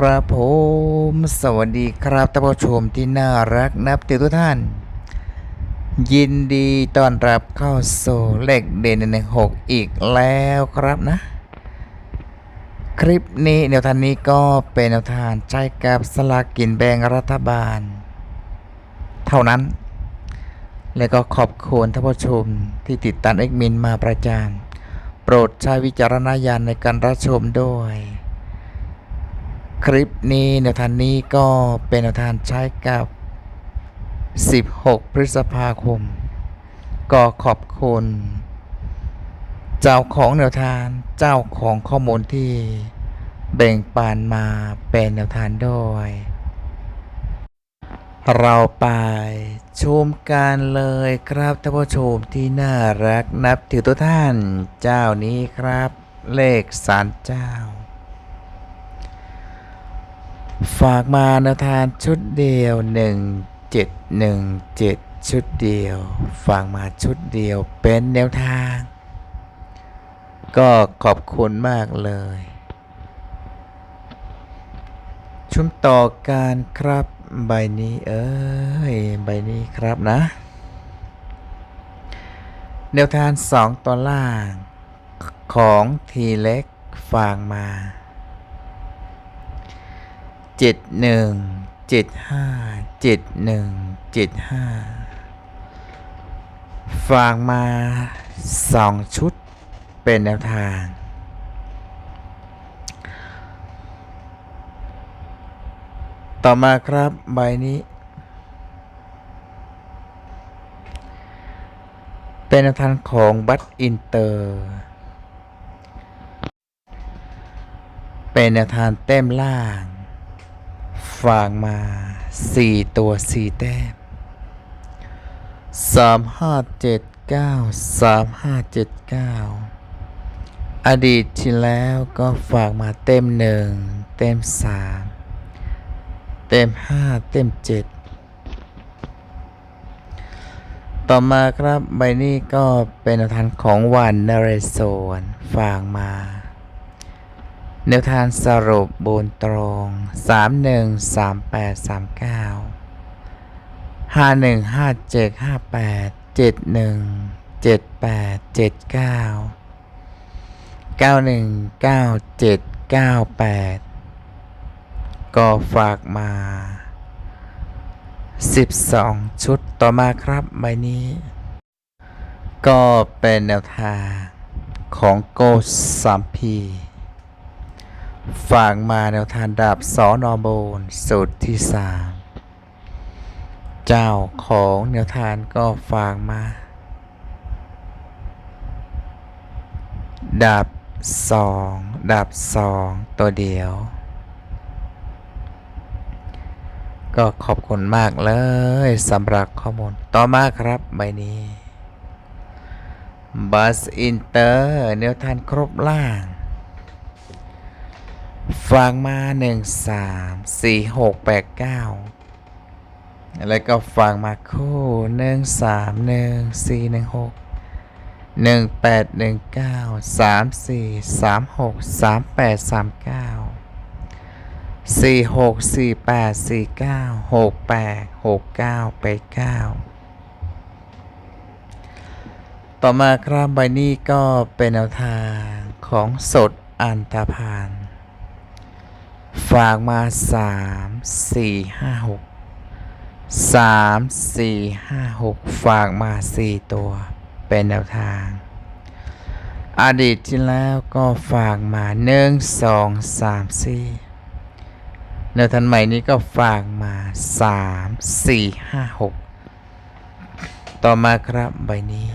ครับผม สวัสดีครับท่านผู้ชมที่น่ารักนับถือทุกท่าน ยินดีต้อนรับเข้าสู่เลขเด่นในหกอีกแล้วครับนะ คลิปนี้แนวทางนี้ก็เป็นแนวทางใช้กับสลากกินแบ่งรัฐบาล เท่านั้น และก็ขอบคุณท่านผู้ชมที่ติดตามเอ็กมินมาประจานโปรดใช้วิจารณญาณในการรับชมด้วย คลิปนี้แนวทางนี้ก็เป็นแนวทางใช้กับ 16 พฤษภาคม ก็ขอบคุณ เจ้าของแนวทางเจ้าของข้อมูลที่แบ่งปันมาเป็นแนวทางด้วย เราไปชมกันเลยครับท่านผู้ชมที่น่ารักนับถือตัวท่านเจ้านี้ครับ เลขสารเจ้า ฝากมาแนวทางชุดเดียว 1717 ชุดเดียว ฝากมาชุดเดียวเป็นแนวทาง ก็ขอบคุณมากเลย ชุมต่อการครับใบนี้เอ้ยใบนี้ครับนะ แนวทางสองตัวล่างของทีเล็กฝางมา เจ็ดหนึ่งเจ็ดห้าเจ็ดหนึ่งเจ็ดห้าฝางมาสองชุดเป็นแนวทาง ต่อมาครับใบนี้ เป็นแนวทางของบัตอินเตอร์ เป็นแนวทางเต็มล่าง ฝากมา4ตัว4แต้มสามห้าเจ็ดเก้าสามห้าเจ็ดเก้าอดีตที่แล้วก็ฝากมาเต็มหนึ่งเต็มสามเต็มห้าเต็มเจ็ดต่อมาครับใบนี้ก็เป็นแนวทางของวันนเรศวรฝากมา แนวทางสรุปบนตรง 3 1 3 8 3 9 5 1 5 7 5 8 7 1 7 8 7 9 9 1 9 7 9 8 ก็ฝากมา 12 ชุดต่อมาครับใบนี้ ก็เป็นแนวทางของโกสัมพี ฝากมาแนวทางดาบสอนอโบนสูตรที่สามเจ้าของแนวทางก็ฝากมา ดาบสองดาบสองตัวเดียว ก็ขอบคุณมากเลยสำหรับข้อมูลต่อมาครับใบนี้บัสอินเตอร์แนวทางครบล่าง ฟังมาหนึ่งสามสี่หกแปดเก้าแล้วก็ฟังมาคู่หนึ่งสามหนึ่งสี่หนึ่งหกหนึ่งแปดหนึ่งเก้าสามสี่สามหกสามแปดสามเก้าสี่หกสี่แปดสี่เก้าหกแปดหกเก้าแปดเก้าต่อมาครับใบนี้ก็เป็นแนวทางของสดอันตาพาน ฝากมาสามสี่ห้าหกสามสี่ห้าหกฝากมาสี่ตัว เป็นแนวทาง อดีตที่แล้วก็ฝากมาหนึ่งสองสามสี่แนวทางใหม่นี้ก็ฝากมาสามสี่ห้าหกต่อมาครับใบนี้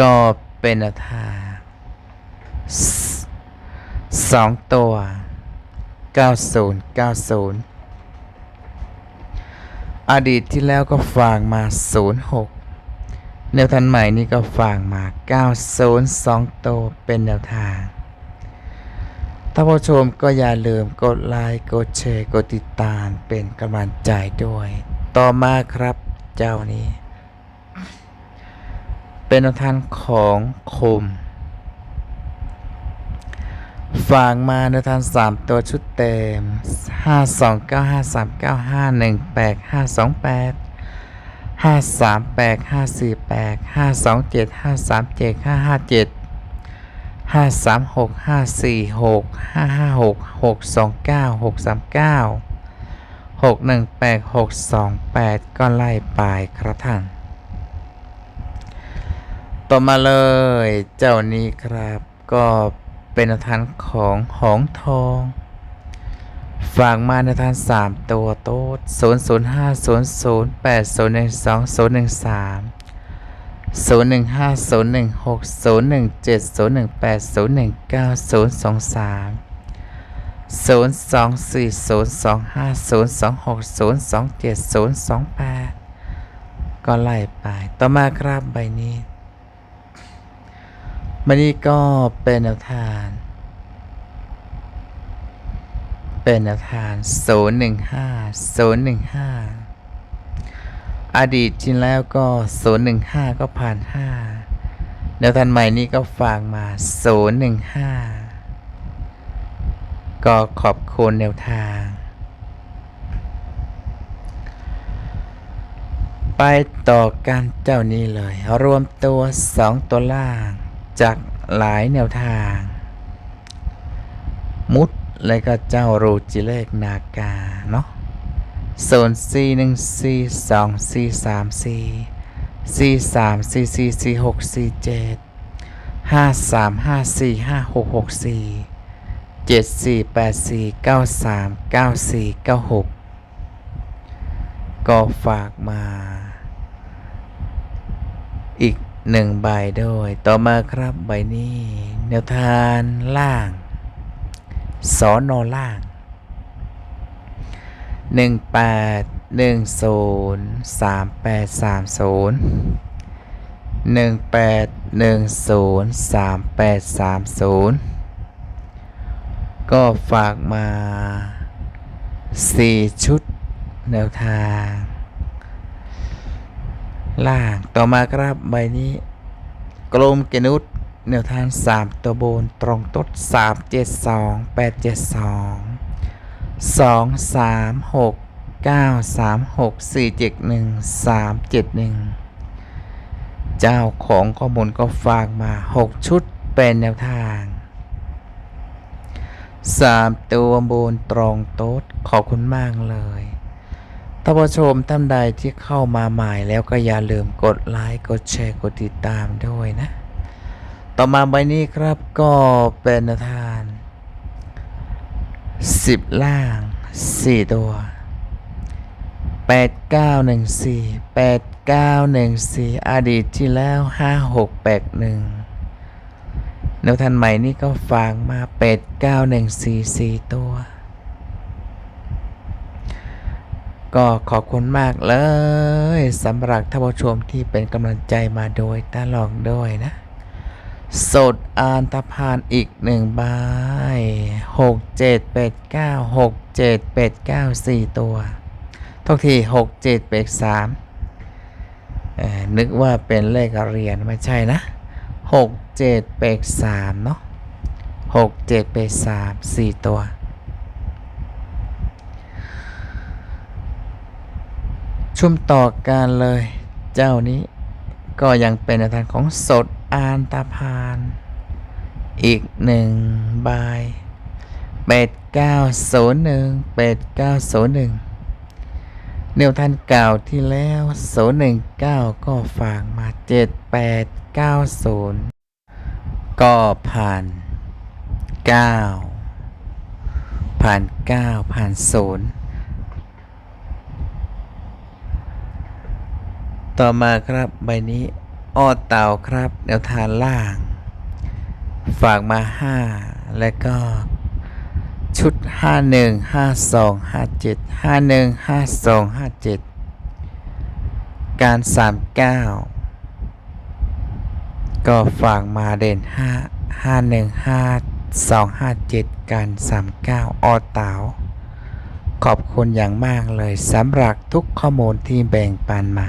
ก็เป็นแนวทางสสองตัว 9090 อดีตที่แล้วก็ฝากมา 06 แนวทางใหม่นี่ก็ฝากมา 902 โตเป็นแนวทางถ้านผู้ชมก็อย่าลืมกดไลค์กดแชร์กดติดตามเป็นกำลังใจด้วย ต่อมาครับเจ้านี้ เป็นแนวทางของคม ฝากมาในทางสามตัวชุดเต็มห้าสองเก้าห้าสามเก้าห้าหนึ่งแปดห้าสองแปดห้าสามแปดห้าสี่แปดห้าสองเจ็ดห้าสามเจ็ดห้าห้าเจ็ดห้าสามหกห้าสี่หกห้าห้าหกหกสองเก้าหกสามเก้าหกหนึ่งแปดหกสองแปดก็ไล่ไปครับท่านต่อมาเลยเจ้านี้ครับก็ เป็นแนวทานของหองทอง ฝากมาในทานสามตัวโต๊ดศูนย์ศูนย์ห้าศูนย์ศูนย์แปดศูนย์หนึ่งสองศูนย์หนึ่งสามศูนย์หนึ่งห้าศูนย์หนึ่งหกศูนย์หนึ่งเจ็ด มันนี่ก็เป็นแนวทาง เป็นแนวทางศูนย์หนึ่งห้าศูนย์หนึ่งห้าอดีตที่แล้วก็ศูนย์หนึ่งห้าก็ผ่านห้าแนวทางใหม่นี่ก็ฟังมาศูนย์หนึ่งห้าก็ขอบคุณแนวทาง ไปต่อกันเจ้านี้เลย รวมตัวสองตัวล่าง จากหลายแนวทาง มุดแล้วก็เจ้ารูจิเลกนากาเนาะโซน C 1 C 2 C 3 C C 3 C C C 6 C 7 5 3 5 4 5 6 6 4 7 4 8 4 9 3 9 4 9 6ก็ฝากมา อีก หนึ่งใบด้วยต่อมาครับใบนี้ แนวทานล่างสอนอล่างหนึ่งแปดหนึ่งศูนย์สามแปดสามศูนย์หนึ่งแปดหนึ่งศูนย์สามแปดสามศูนย์ก็ฝากมาสี่ชุดแนวทาง ล่างต่อมาครับใบนี้ กลมเกนุษแนวทาง 3 ตัวบนตรงตด3 7 2 8 7 2 2 3 6 9 3 6 4 7 1 3 7 1 เจ้าของข้อมูลก็ฝากมา 6 ชุดเป็นแนวทาง 3 ตัวบนตรงโต๊ดขอบคุณมากเลย ท่านผู้ชมท่านใดที่เข้ามาใหม่แล้วก็อย่าลืมกดไลค์กดแชร์กดติดตามด้วยนะ ต่อมาใบนี้ครับก็เป็นทาน 10 ล่าง 4 ตัว 8 9 1 4 8 9 1 4 อดีตที่แล้ว 5 6 8 1แนวทานใหม่นี่ก็ฝากมา 8 9 1 4 4 ตัว ก็ขอบคุณมากเลยสำหรับท่านผู้ชมที่เป็นกำลังใจมาโดยตลอดด้วยนะ สดอานตะพานอีกหนึ่งใบหกเจ็ดเป็ดเก้าหกเจ็ดเป็ดเก้าสี่ตัวทุกทีหกเจ็ดเป็ดสามนึกว่าเป็นเลขเรียญไม่ใช่นะหกเจ็ดเป็ดสามเนาะหกเจ็ดเป็ดสามสี่ตัว ชุ่มต่อกันเลย เจ้านี้ก็ยังเป็นในทางของสดอานตาพาน อีกหนึ่งใบเป็ดเก้าศูนย์หนึ่งเป็ดเก้าศูนย์หนึ่งเนวทันเก่าที่แล้วศูนย์หนึ่งเก้าก็ฝากมาเจ็ดแปดเก้าศูนย์ก็ผ่านเก้าผ่านเก้าผ่านศูนย์ ต่อมาครับใบนี้อ้อเต่าครับ แนวทางล่าง ฝากมา 5 และก็ชุด 51 52 57 51 52 57 การ 39 ก็ฝากมาเด่น 5 51 52 57 การ 39อ้อเต่าขอบคุณอย่างมากเลยสำหรับทุกข้อมูลที่แบ่งปันมา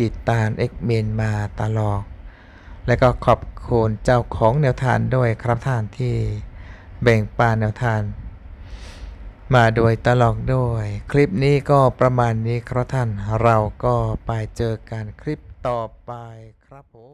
ติดตามเอ็กเมนมาตลอด และก็ขอบคุณเจ้าของแนวทางด้วยครับท่านที่แบ่งปันแนวทางมาโดยตลอดด้วย คลิปนี้ก็ประมาณนี้ครับท่านเราก็ไปเจอกันคลิปต่อไปครับผม